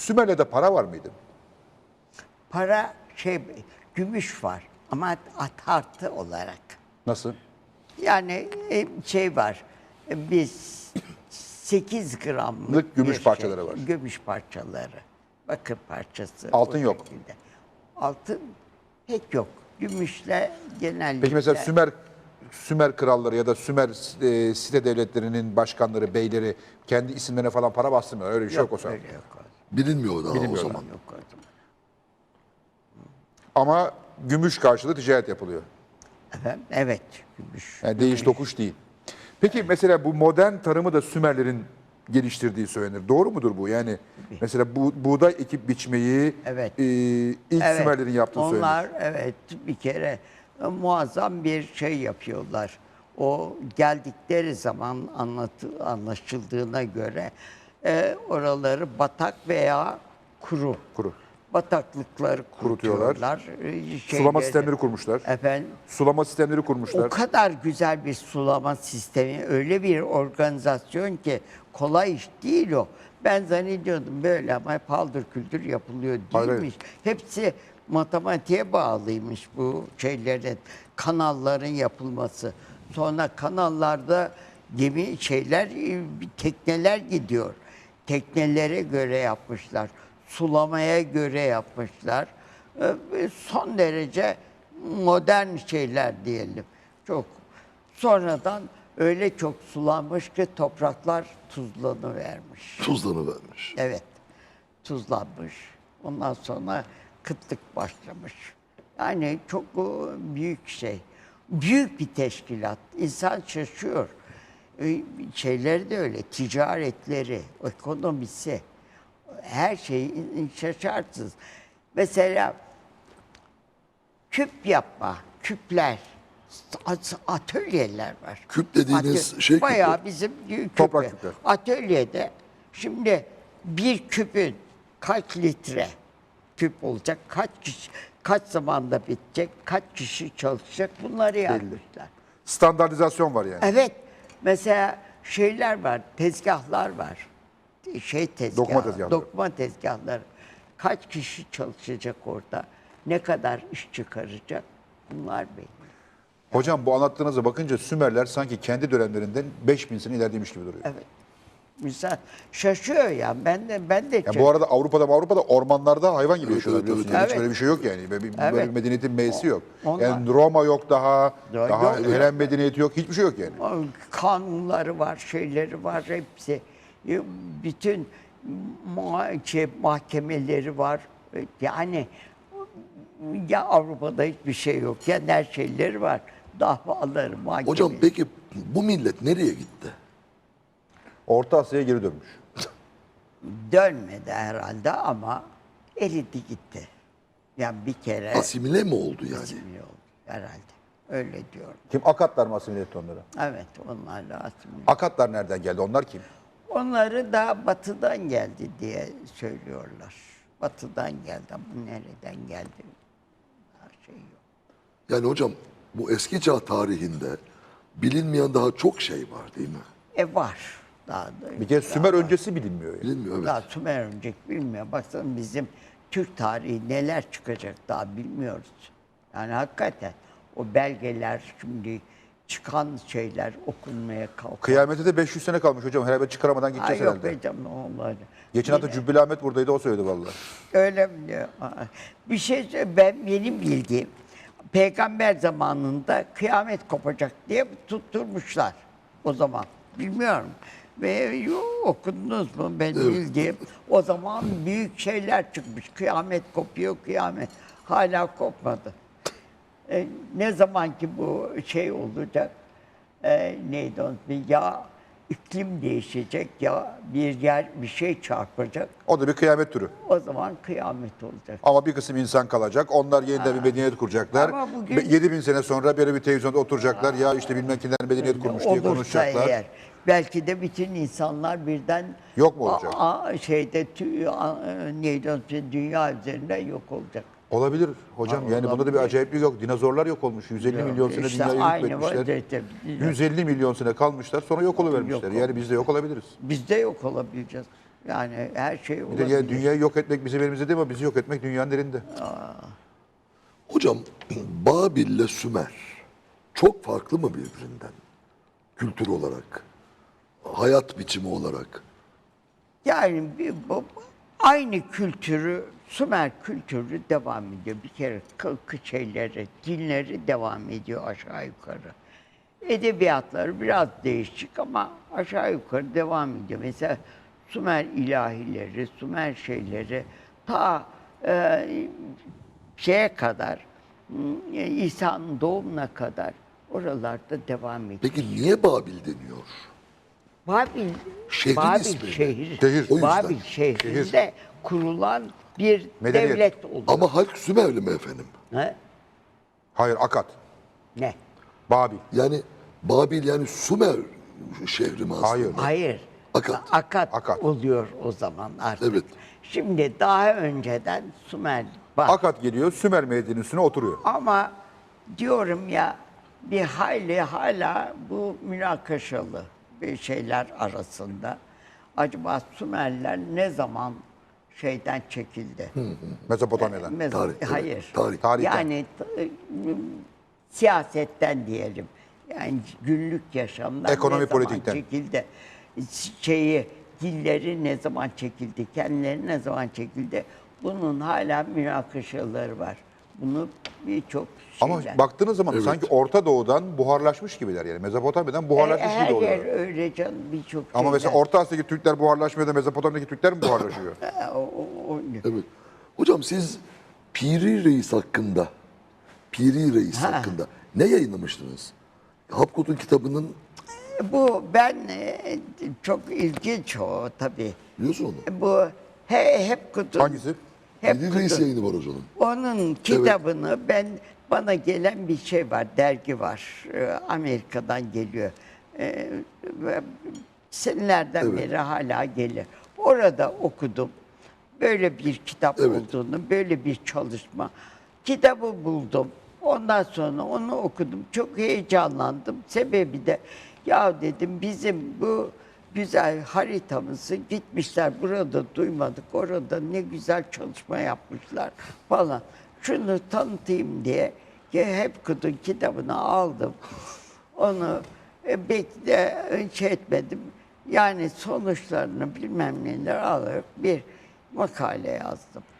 Sümerle'de para var mıydı? Para şey gümüş var ama tartı olarak. Nasıl? Yani e, şey var. e, Biz 8 gramlık Lık gümüş bir şey, parçaları var. Gümüş parçaları. Bakır parçası. Altın yok. şekilde. Altın pek yok. Gümüşle genellikle. Peki mesela Sümer Sümer kralları ya da Sümer e, site devletlerinin başkanları, beyleri kendi isimlerine falan para bastırmıyorlar. Öyle bir şey yok, o zaman. öyle yok. Bilinmiyor daha Bilinmiyor o zaman. Yok zaman. Ama gümüş karşılığı ticaret yapılıyor. Efendim? Evet. Gümüş. Yani değiş tokuş değil. Peki mesela bu modern tarımı da Sümerlerin geliştirdiği söylenir. Doğru mudur bu? Yani mesela bu buğday ekip biçmeyi Evet. e, ilk Evet, Sümerlerin yaptığı Onlar söylenir. evet bir kere e, muazzam bir şey yapıyorlar. O geldikleri zaman anlatı, anlaşıldığına göre e, oraları batak veya kuru. Kuru. Bataklıkları Kurutuyorlar. kurutuyorlar. e, Sulama şeyleri- sistemleri kurmuşlar. Efendim Sulama sistemleri kurmuşlar. o kadar güzel bir sulama sistemi, öyle bir organizasyon ki kolay iş değil o. Ben zannediyordum böyle ama paldır küldür yapılıyor Hayır, hayır. değilmiş. Hepsi matematiğe bağlıymış bu şeylerin, kanalların yapılması. Sonra kanallarda gemi şeyler, e, tekneler gidiyor. Teknelere göre yapmışlar. Sulamaya göre yapmışlar. E, Son derece modern şeyler diyelim. Çok. Sonradan öyle çok sulanmış ki topraklar tuzlanıvermiş. Tuzlanıvermiş. Evet. Tuzlanmış. Ondan sonra kıtlık başlamış. Yani çok o, büyük şey. Büyük bir teşkilat. İnsan şaşıyor. Şeyleri de öyle. Ticaretleri, ekonomisi. Her şeyi şaşarsınız. Mesela küp yapma, küpler, at- atölyeler var. Küp dediğiniz şey küpü. Bayağı bizim küpü. Toprak küpü. Atölyede şimdi bir küpün kaç litre küp olacak, kaç kişi, kaç zamanda bitecek, kaç kişi çalışacak bunları yazmışlar. Standartizasyon var yani. Evet. Mesela şeyler var, tezgahlar var. Şey tezgahı, Dokuma tezgahları. dokuma tezgahları. Kaç kişi çalışacak orada? Ne kadar iş çıkaracak? Bunlar belli. Hocam bu anlattığınıza bakınca Sümerler sanki kendi dönemlerinden 5000 sene ilerlemiş gibi duruyor. Evet. Misal şaşıyor ya. Ben de ben de Ya bu arada Avrupa'da Avrupa'da ormanlarda hayvan gibi Evet, yaşıyorlar evet, biliyorsunuz. evet. Hiç böyle bir şey yok yani. Böyle bir, Evet. böyle bir medeniyetin meysi yok. Onlar- Yani Roma yok daha, Ya daha yok. Helen medeniyeti yok. Hiçbir şey yok yani. Kanunları var, şeyleri var hepsi. E, Bütün ma- şey, mahkemeleri var. E, Yani ya Avrupa'da hiçbir şey yok ya her şeyleri var. Davaları, mahkemeleri. Hocam peki bu millet nereye gitti? Orta Asya'ya geri dönmüş. Dönmedi herhalde ama eridi gitti. Yani bir kere Asimile mi oldu yani? asimile oldu herhalde. Öyle diyorum. Kim? Akatlar mı asimile etti onları? Evet onlarla asimile. Akatlar nereden geldi? Onlar kim? Onları da batıdan geldi diye söylüyorlar. Batıdan geldi ama nereden geldi? Her şey yok. Yani hocam bu eski çağ tarihinde bilinmeyen daha çok şey var değil mi? E var. Daha da, Bir kere daha Sümer var. öncesi bilinmiyor yani. Bilinmiyor evet. Daha Sümer önceki bilmiyor. Baksana bizim Türk tarihi neler çıkacak daha bilmiyoruz. Yani hakikaten o belgeler şimdi çıkan şeyler okunmaya kalkıyor. Kıyamete de 500 sene kalmış hocam. Herhalde çıkaramadan Ay gideceğiz yok herhalde. be canım onları. Geçen hafta Cübbeli Ahmet buradaydı o söyledi vallahi. Öyle mi diyor? Bir şey söyle- ben benim bildiğim peygamber zamanında kıyamet kopacak diye tutturmuşlar o zaman. Bilmiyorum. Ve yo, okudunuz mu ben bildiğim. O zaman büyük şeyler çıkmış. Kıyamet kopuyor kıyamet. Hala kopmadı. E, ne zaman ki bu şey olacak, e, neydi o, bir ya iklim değişecek ya bir yer bir şey çarpacak. O da bir kıyamet türü. O zaman kıyamet olacak. Ama bir kısım insan kalacak. Onlar yeniden bir medeniyet kuracaklar. Ama bugün- Be- 7000 sene sonra böyle bir televizyonda oturacaklar. Ya işte bilmem kimler medeniyet kurmuş diye Olursa konuşacaklar. eğer belki de bütün insanlar birden Yok mu olacak? a- a- şeyde tü, a, neydi dünya üzerinde yok olacak. Olabilir hocam. Ha, yani bunda da bir olabilir. acayiplik yok. Dinozorlar yok olmuş. 150 milyon sene İşte dünyayı aynı hükmetmişler. vaziyette. 150 milyon sene kalmışlar. Sonra yok oluvermişler. Yok yani biz de yok olabiliriz. Biz de yok olabileceğiz. Yani her şey Bir de olabilir. ya dünyayı yok etmek bizim elimizde değil ama bizi yok etmek dünyanın elinde. Hocam Babil ile Sümer çok farklı mı birbirinden? Kültür olarak, hayat biçimi olarak. Yani bir, bu, aynı kültürü, Sümer kültürü devam ediyor. Bir kere kılkı şeyleri, dinleri devam ediyor aşağı yukarı. Edebiyatları biraz değişik ama aşağı yukarı devam ediyor. Mesela Sümer ilahileri, Sümer şeyleri ta e, şeye kadar, İsa'nın doğumuna kadar oralarda devam ediyor. Peki niye Babil deniyor? Babil, Şehrin Babil ismi mi? şehir, Şehir. O yüzden. Babil şehrinde kurulan bir Medeniyet. devlet oluyor. Ama halk Sümerli mi efendim? Ne? Hayır Akat, Ne? Babil. Yani Babil yani Sümer şehri mi aslında? Hayır. Hayır. Akat. Akat, Akat. oluyor o zaman artık. Evet. Şimdi daha önceden Sümer var. Akat geliyor Sümer medeniyetinin üstüne oturuyor. Ama diyorum ya bir hayli hala bu münakaşalı şeyler arasında. Acaba Sümerler ne zaman şeyden çekildi? Mezopotamya'dan. Mez- Tarih, evet, Hayır. tarih. Tarihten. Yani t- siyasetten diyelim. Yani günlük yaşamdan Ekonomi ne zaman politikten. çekildi? Şeyi, dilleri ne zaman çekildi? Kendileri ne zaman çekildi? Bunun hala münakaşaları var. Bunu birçok Ama şeyler. baktığınız zaman sanki Orta Doğu'dan buharlaşmış gibiler yani. Mezopotamya'dan E, buharlaşmış her gibi oluyor. öyle canım birçok Ama mesela şeyler. Orta Asya'daki Türkler buharlaşmıyor da Mezopotamya'daki Türkler mi buharlaşıyor? O- o- o- Evet. Hocam siz Piri Reis hakkında, Piri Reis Ha. hakkında ne yayınlamıştınız? Hapkut'un kitabının Bu ben e, çok ilginç o tabii. biliyorsun onu. Bu he, hep kutu. Hangisi? Hep Piri Reis kutu. yayını var hocanın. Onun kitabını ben bana gelen bir şey var, dergi var. Ee, Amerika'dan geliyor. Ee, ve senelerden Evet. beri hala gelir. Orada okudum. Böyle bir kitap Evet. olduğunu, böyle bir çalışma. Kitabı buldum. Ondan sonra onu okudum. Çok heyecanlandım. Sebebi de ya dedim bizim bu güzel haritamızı gitmişler burada duymadık. Orada ne güzel çalışma yapmışlar falan. Şunu tanıtayım diye ki hep kudun kitabını aldım. Onu e, bekle şey etmedim. Yani sonuçlarını bilmem neler alarak bir makale yazdım.